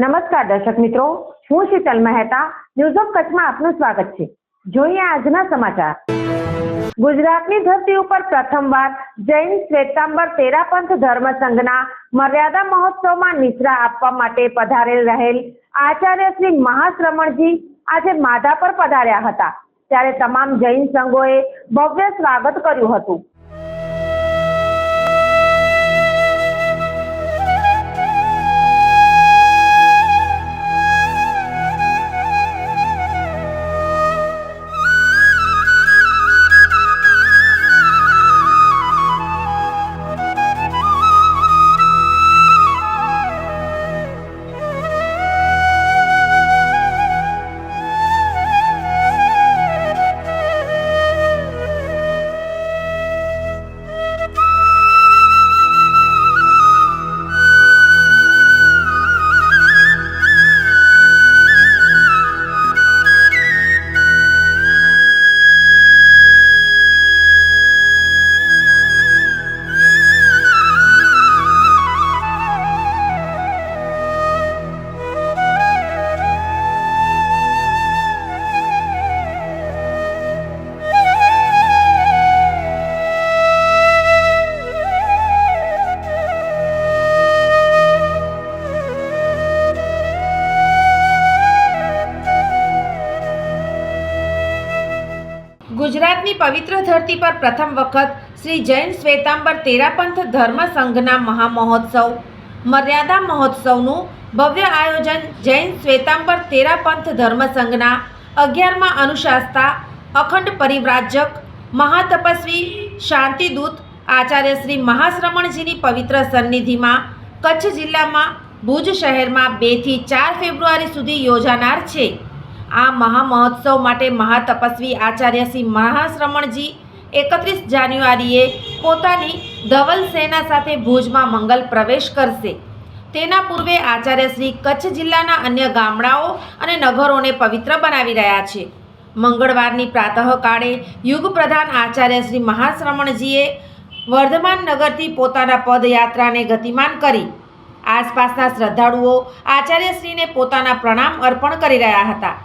નમસ્કાર દર્શક મિત્રો, હું શીતલ મહેતા ન્યૂઝ ઓફ કચ્છમાં આપનું સ્વાગત છે. જોઈએ આજના સમાચાર. ગુજરાતની ધરતી ઉપર પ્રથમવાર જૈન શ્વેતાંબર તેરાપંથ ધર્મ સંઘના મર્યાદા મહોત્સવમાં નિશ્રા આપવા માટે પધારેલ રહેલ આચાર્ય શ્રી મહાશ્રમણજી આજે માધા પર પધાર્યા હતા. ત્યારે તમામ જૈન સંઘોએ ભવ્ય સ્વાગત કર્યું હતું. ગુજરાતની પવિત્ર ધરતી પર પ્રથમ વખત શ્રી જૈન શ્વેતાંબર તેરાપંથ ધર્મ સંઘના મહામહોત્સવ, મર્યાદા મહોત્સવનું ભવ્ય આયોજન જૈન શ્વેતાંબર તેરાપંથ ધર્મ સંઘના અગિયારમાં અનુશાસતા, અખંડ પરિવ્રાજક મહાતપસ્વી શાંતિદૂત આચાર્ય શ્રી મહાશ્રમણજીની પવિત્ર સન્નિધિમાં કચ્છ જિલ્લામાં ભુજ શહેરમાં બેથી ચાર ફેબ્રુઆરી સુધી યોજાનાર છે. આ મહામહોત્સવ માટે મહાતપસ્વી આચાર્ય શ્રી મહાશ્રમણજી એકત્રીસ જાન્યુઆરીએ પોતાની ધવલ સેના સાથે ભુજમાં મંગલ પ્રવેશ કરશે. તેના પૂર્વે આચાર્ય શ્રી કચ્છ જિલ્લાના અન્ય ગામડાઓ અને નગરોને પવિત્ર બનાવી રહ્યા છે. મંગળવારની પ્રાતઃકાળે યુગ પ્રધાન આચાર્ય શ્રી મહાશ્રમણજીએ વર્ધમાન નગરથી પોતાના પદયાત્રાને ગતિમાન કરી. આસપાસના શ્રદ્ધાળુઓ આચાર્યશ્રીને પોતાના પ્રણામ અર્પણ કરી રહ્યા હતા.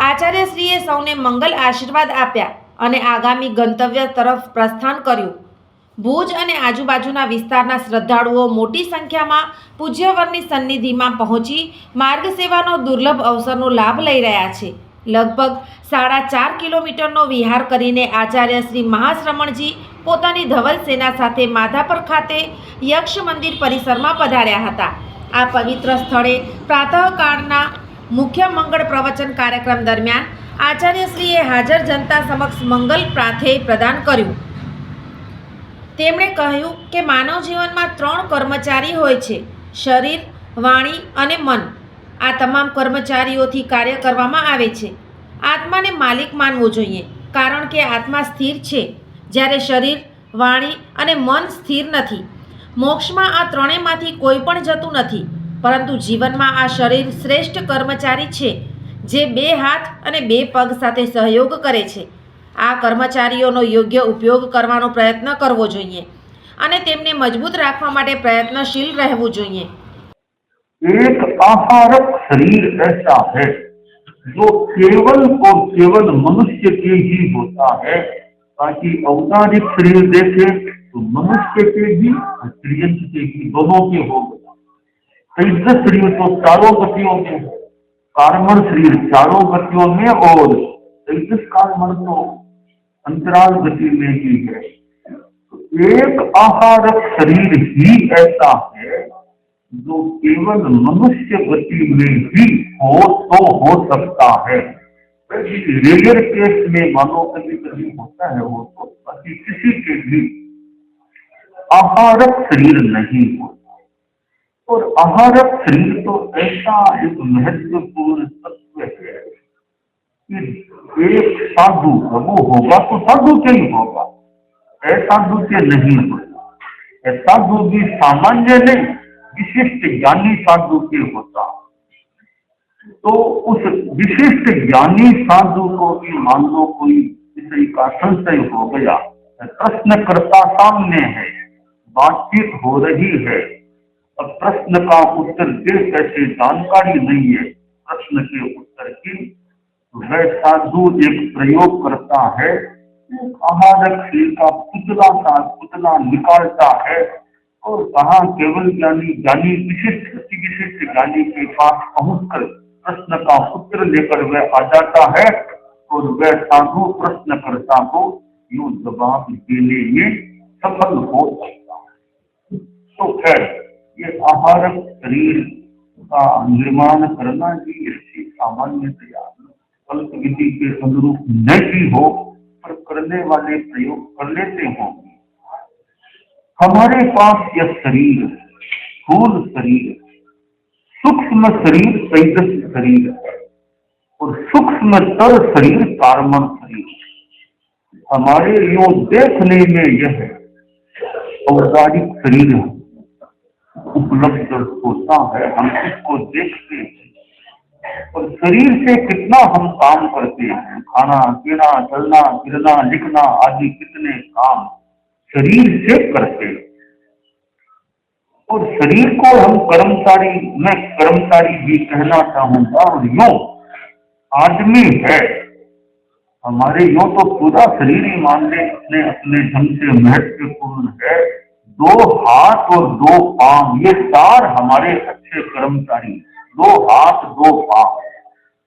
આચાર્યશ્રીએ સૌને મંગલ આશીર્વાદ આપ્યા અને આગામી ગંતવ્ય તરફ પ્રસ્થાન કર્યું. ભુજ અને આજુબાજુના વિસ્તારના શ્રદ્ધાળુઓ મોટી સંખ્યામાં પૂજ્યવરની સન્નિધિમાં પહોંચી માર્ગ સેવાનો દુર્લભ અવસરનો લાભ લઈ રહ્યા છે. લગભગ સાડા ચાર કિલોમીટરનો વિહાર કરીને આચાર્ય શ્રી મહાશ્રમણજી પોતાની ધવલ સેના સાથે માધાપર ખાતે યક્ષ મંદિર પરિસરમાં પધાર્યા હતા. આ પવિત્ર સ્થળે પ્રાતઃકાળના મુખ્ય મંગળ પ્રવચન કાર્યક્રમ દરમિયાન આચાર્યશ્રીએ હાજર જનતા સમક્ષ મંગલ પ્રાથેય પ્રદાન કર્યું. તેમણે કહ્યું કે માનવ જીવનમાં ત્રણ કર્મચારી હોય છે, શરીર, વાણી અને મન. આ તમામ કર્મચારીઓથી કાર્ય કરવામાં આવે છે. આત્માને માલિક માનવો જોઈએ, કારણ કે આત્મા સ્થિર છે. જ્યારે શરીર, વાણી અને મન સ્થિર નથી. મોક્ષમાં આ ત્રણેયમાંથી કોઈ પણ જતું નથી. પરંતુ જીવનમાં આ શરીર શ્રેષ્ઠ કર્મચારી છે જે બે હાથ અને બે પગ સાથે સહયોગ કરે છે આ કર્મચારીઓનો યોગ્ય ઉપયોગ કરવાનો પ્રયત્ન કરવો જોઈએ અને તેમને મજબૂત રાખવા માટે પ્રયત્નશીલ રહેવું જોઈએ एक आहारक शरीर ऐसा है जो केवल और केवल मनुष्य के ही होता है ताकि औदारिक शरीर देखे तो मनुष्य के भी और त्रियंत के भी दोनों के हो तैजस शरीर तो चारों गतियों में कार्मण शरीर चारों गतियों में और तैजस कार्मण तो अंतराल गति में ही है एक आहारक शरीर ही ऐसा है जो केवल मनुष्य गति में ही हो तो हो सकता है रेयर केस में मानो कभी कभी होता है वो तो बाकी किसी के भी आहारक शरीर नहीं होता और आहारक शरीर तो ऐसा एक महत्वपूर्ण तत्व है कि एक साधु वो होगा तो साधु के ही होगा। असाधु के नहीं होगा। साधु भी सामान्य नहीं, विशिष्ट ज्ञानी साधु के होता। तो उस विशिष्ट ज्ञानी साधु को भी मान लो कोई विषय का संशय हो गया, प्रश्नकर्ता सामने है, बातचीत हो रही है अब प्रश्न का उत्तर दे कैसे जानकारी नहीं है। प्रश्न के उत्तर की वह साधु एक प्रयोग करता है। का पुतला सा पुतला निकालता है और कहा केवल ज्ञानी ज्ञानी विशिष्ट अति विशिष्ट ज्ञानी के पास पहुंचकर प्रश्न का उत्तर लेकर वह आ जाता है और वह साधु प्रश्नकर्ता को यूँ जवाब देने में सफल हो जाता है। तो खैर ये आहारक शरीर का निर्माण करना भी ऐसी सामान्यतया कल्प विधि के अनुरूप नहीं हो, पर करने वाले प्रयोग कर लेते होंगे। हमारे पास यह शरीर, स्थूल शरीर, सूक्ष्म शरीर तेजस शरीर है। और सूक्ष्म तर शरीर कार्मण शरीर हमारे यो देखने में यह औदारिक शरीर उपलब्ध होता है, हम इसको देखते हैं। और शरीर से कितना हम काम करते हैं, खाना, पीना, चलना, फिरना, लिखना आदि कितने काम शरीर से करते हैं। और शरीर को हम कर्मचारी, मैं कर्मचारी भी कहना चाहूँगा, और यो आदमी है, हमारे यो तो पूरा शरीर ही मान ले अपने अपने ढंग से महत्वपूर्ण है। दो हाथ और दो पाँव, ये चार हमारे अच्छे कर्मचारी, दो हाथ, दो पाँव।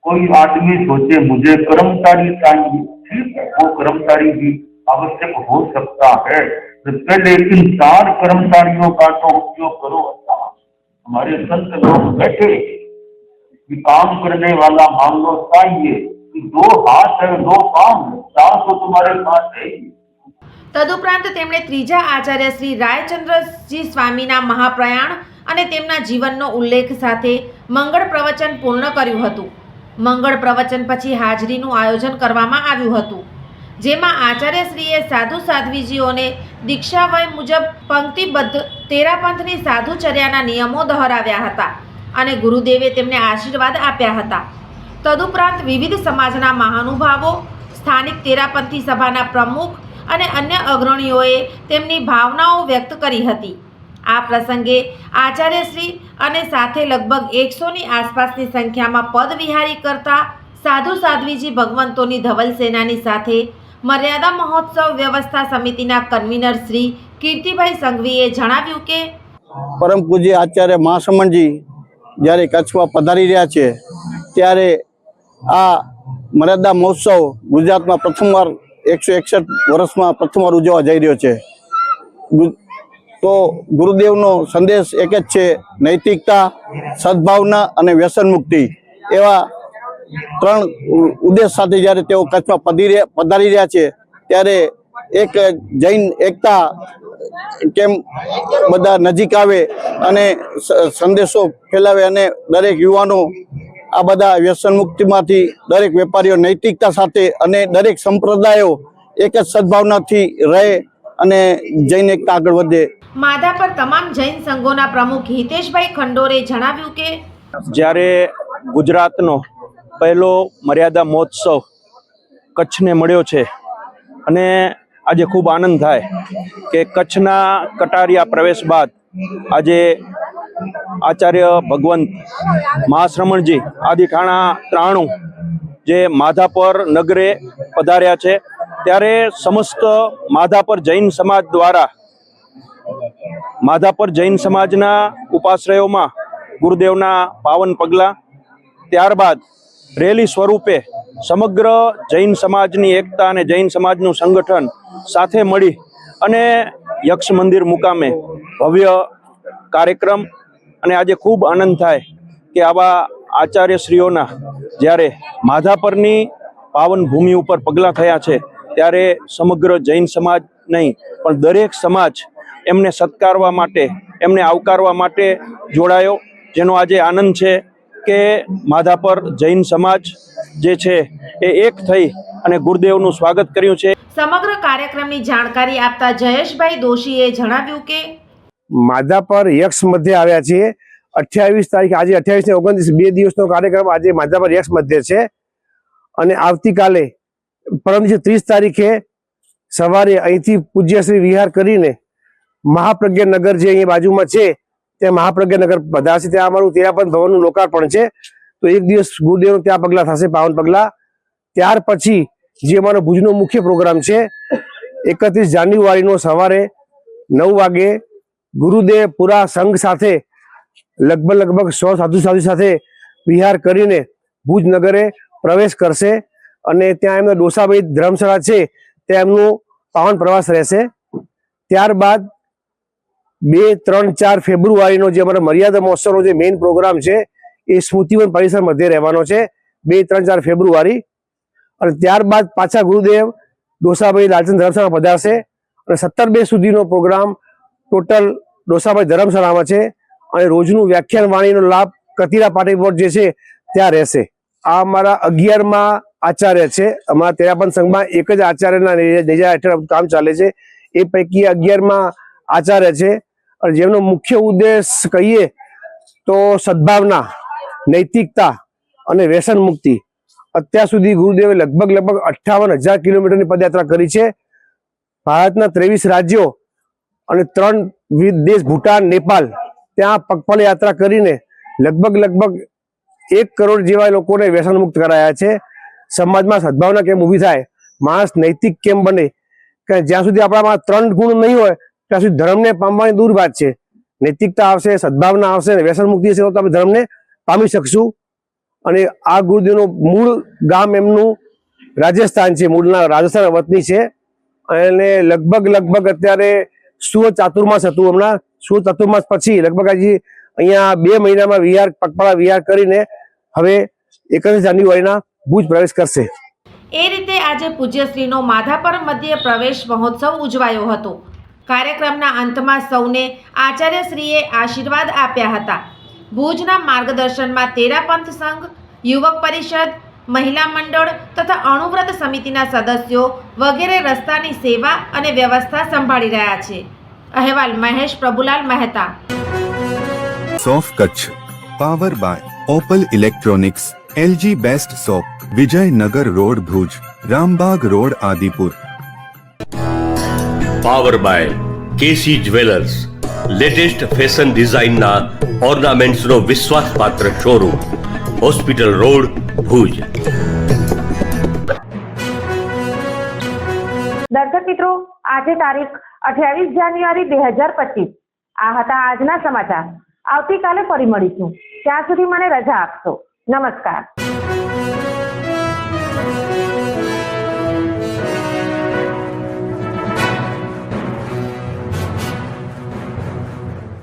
कोई आदमी सोचे, मुझे कर्मचारी चाहिए। ठीक है, वो कर्मचारी भी आवश्यक हो सकता है। तो इन चार कर्मचारियों का तो उपयोग करो अच्छा। हमारे संत लोग बैठे। कि काम करने वाला मान लो, चाहिए। दो हाथ है, दो पाँव चार तो तुम्हारे पास है ही। તદુપરાંત તેમણે ત્રીજા આચાર્ય શ્રી રાયચંદ્રજી સ્વામીના મહાપ્રયાણ અને તેમના જીવનનો ઉલ્લેખ સાથે મંગળ પ્રવચન પૂર્ણ કર્યું હતું. મંગળ પ્રવચન પછી હાજરીનું આયોજન કરવામાં આવ્યું હતું. જેમાં આચાર્યશ્રીએ સાધુ સાધ્વીજીઓને દીક્ષાવય મુજબ પંક્તિબદ્ધ તેરાપંથની સાધુચર્યાના નિયમો દોહરાવ્યા હતા અને ગુરુદેવે તેમને આશીર્વાદ આપ્યા હતા. તદુપરાંત વિવિધ સમાજના મહાનુભાવો, સ્થાનિક તેરાપંથી સભાના પ્રમુખ અને અન્ય અગ્રણીઓએ તેમની ભાવનાઓ વ્યક્ત કરી હતી. આ પ્રસંગે આચાર્યશ્રી અને સાથે લગભગ એકસોની આસપાસની સંખ્યામાં પદવિહારી કરતા સાધુ સાધ્વીજી ભગવંતોની ધવલ સેનાની સાથે મર્યાદા મહોત્સવ વ્યવસ્થા સમિતિના કન્વીનર શ્રી કીર્તિભાઈ સંઘવીએ જણાવ્યું કે પરમ પૂજ્ય આચાર્ય મહાસમણજી જ્યારે કચ્છમાં પધારી રહ્યા છે, ત્યારે આ મર્યાદા મહોત્સવ ગુજરાતમાં પ્રથમવાર એકસો એકસઠ વર્ષમાં પ્રથમવાર ઉજવવા જઈ રહ્યો છે. તો ગુરુદેવનો સંદેશ એક જ છે, નૈતિકતા, સદભાવના અને વ્યસન મુક્તિ. એવા ત્રણ ઉદ્દેશ સાથે જ્યારે તેઓ કચ્છમાં પધી પધારી રહ્યા છે, ત્યારે એક જૈન એકતા કેમ બધા નજીક આવે અને સંદેશો ફેલાવે અને દરેક યુવાનો આ બધા વ્યસન મુક્તિમાંથી દરેક વેપારીઓ નૈતિકતા સાથે અને દરેક સંપ્રદાયો એક જ સદભાવનાથી રહે અને જૈન એકતા આગળ વધે. માધા પર તમામ જૈન સંઘોના પ્રમુખ હિતેશભાઈ ખંડોરે જણાવ્યું કે જ્યારે ગુજરાતનો પહેલો મર્યાદા મહોત્સવ કચ્છને મળ્યો છે અને આજે ખૂબ આનંદ થાય કે કચ્છના કટારિયા પ્રવેશ બાદ આજે આચાર્ય ભગવંત મહાશ્રમણજી આદિ ઠાણા ત્રાણું જે માધાપર નગરે પધાર્યા છે. ત્યારે સમસ્ત માધાપર જૈન સમાજ દ્વારા માધાપર જૈન સમાજના ઉપાશ્રયોમાં ગુરુદેવના પાવન પગલાં, ત્યારબાદ રેલી સ્વરૂપે સમગ્ર જૈન સમાજની એકતા અને જૈન સમાજનું સંગઠન સાથે મળી અને યક્ષ મંદિર મુકામે ભવ્ય કાર્યક્રમ અને આજે ખૂબ આનંદ થાય કે આવા આચાર્યશ્રીઓના જ્યારે માધાપરની પાવન ભૂમિ ઉપર પગલાં થયા છે, ત્યારે સમગ્ર જૈન સમાજ નહીં, પણ દરેક સમાજ એમને સત્કારવા માટે, એમને આવકારવા માટે જોડાયો, જેનો આજે આનંદ છે કે માધાપર જૈન સમાજ જે છે એ એક થઈ અને ગુરુદેવનું સ્વાગત કર્યું છે. સમગ્ર કાર્યક્રમની જાણકારી આપતા જયેશભાઈ દોશીએ જણાવ્યું કે માધાપર યક્ષ મધ્ય આવ્યા છીએ અઠ્યાવીસ તારીખ, આજે અઠ્યાવીસ ને ઓગણત્રીસ, બે દિવસનો કાર્યક્રમ આજે માધાપર યક્ષ મધ્ય છે. અને આવતીકાલે, પરમ દિવસે ત્રીસ તારીખે સવારે અહીંથી પૂજ્યશ્રી વિહાર કરીને મહાપ્રજ્ઞાનગર જે અહીં બાજુમાં છે, ત્યાં મહાપ્રજ્ઞાનગર પધારશે ત્યાં અમારું તેરાપંથ ભવનનું લોકાર્પણ છે. તો એક દિવસ ગુરુદેવનું ત્યાં પગલાં થશે, પાવન પગલાં. ત્યાર પછી જે અમારો ભુજનો મુખ્ય પ્રોગ્રામ છે, એકત્રીસ જાન્યુઆરીનો સવારે નવ વાગે ગુરુદેવ પુરા સંઘ સાથે લગભગ લગભગ સો સાધુ સાધુ સાથે વિહાર કરીને ભુજ નગરે પ્રવેશ કરશે અને ત્યાં એમના ડોસાભાઈ ધર્મશાળા છે ત્યાં એમનું પાવન પ્રવાસ રહેશે. ત્યારબાદ બે, ત્રણ, ચાર ફેબ્રુઆરીનો જે અમારો મર્યાદા મહોત્સવનો જે મેઇન પ્રોગ્રામ છે, એ સ્મૃતિવન પરિસર મધ્યે રહેવાનો છે, બે, ત્રણ, ચાર ફેબ્રુઆરી. અને ત્યારબાદ પાછા ગુરુદેવ ડોસાભાઈ લાલચંદ ધર્મશાળા પધારશે અને સત્તર બે સુધીનો પ્રોગ્રામ ટોટલ ડોસાભાઈ ધર્મશાળામાં છે અને રોજનું વ્યાખ્યાન વાણીનો લાભ કતિરા પાટી બોર્ડ જે છે, ત્યાં રહેશે. આ અમારા અગિયારમાં આચાર્ય છે. અમારા તેરાપન સંઘમાં એક જ આચાર્યના નેજા હેઠળ કામ ચાલે છે. એ પૈકી અગિયારમાં આચાર્ય છે. અને જેમનો મુખ્ય ઉદ્દેશ કહીએ તો સદભાવના, નૈતિકતા અને વ્યસન મુક્તિ. અત્યાર સુધી ગુરુદેવે લગભગ લગભગ અઠ્ઠાવન હજાર કિલોમીટરની પદયાત્રા કરી છે. ભારતના ત્રેવીસ રાજ્યો અને ત્રણ દેશ, ભૂટાન નેપાલ ત્યાં પગપાળ યાત્રા કરીને લગભગ લગભગ એક કરોડ જેવા લોકોને વ્યસન મુક્ત કરાયા છે. સમાજમાં સદભાવના કેમ ઊભી થાય? માણસ નૈતિક કેમ બને? કે જ્યાં સુધી આપણામાં ત્રણ ગુણ નહીં હોય, ત્યાં સુધી ધર્મને પામવાની દૂર વાત છે. નૈતિકતા આવશે, સદભાવના આવશે અને વ્યસન મુક્તિ હશે તો આપણે ધર્મને પામી શકશું. અને આ ગુરુદેવનું મૂળ ગામ એમનું રાજસ્થાન છે, મૂળના રાજસ્થાન વતની છે. અને લગભગ લગભગ અત્યારે સુર ચાતુર્માસ હતું હમણાં. સુવ ચાતુર્માસ પછી લગભગ હજી અહીંયા બે મહિનામાં વિહાર, પગપાળા વિહાર કરીને હવે એકત્રીસ જાન્યુઆરીના ભુજ પ્રવેશ કરશે. એ રીતે આજે પૂજ્યશ્રીનો માધાપર મધ્ય પ્રવેશ મહોત્સવ ઉજવાયો હતો. કાર્યક્રમના અંતમાં સૌને આચાર્યશ્રીએ આશીર્વાદ આપ્યા હતા. ભુજના માર્ગદર્શનમાં તેરાપંથ સંઘ, યુવક પરિષદ, મહિલા મંડળ તથા અણુવ્રત સમિતિના સદસ્યો વગેરે રસ્તાની સેવા અને વ્યવસ્થા સંભાળી રહ્યા છે. અહેવાલ Mahesh Prabhulal Mehta. સોફ Kutch power by Opal electronics LG best shop Vijaynagar road Bhuj Rambagh road Adipur. Power by KC jewellers latest fashion ડિઝાઇનના ઓર્નામેન્ટ્સનો વિશ્વાસપાત્ર શોરૂમ હોસ્પિટલ રોડ ભુજ. દર્શક મિત્રો આજે તારીખ અઠ્યાવીસ જાન્યુઆરી બે હજાર પચીસ. આ હતા આજના સમાચાર. આવતીકાલે ફરી મળીશું. ત્યાં સુધી મને રજા આપશો. નમસ્કાર.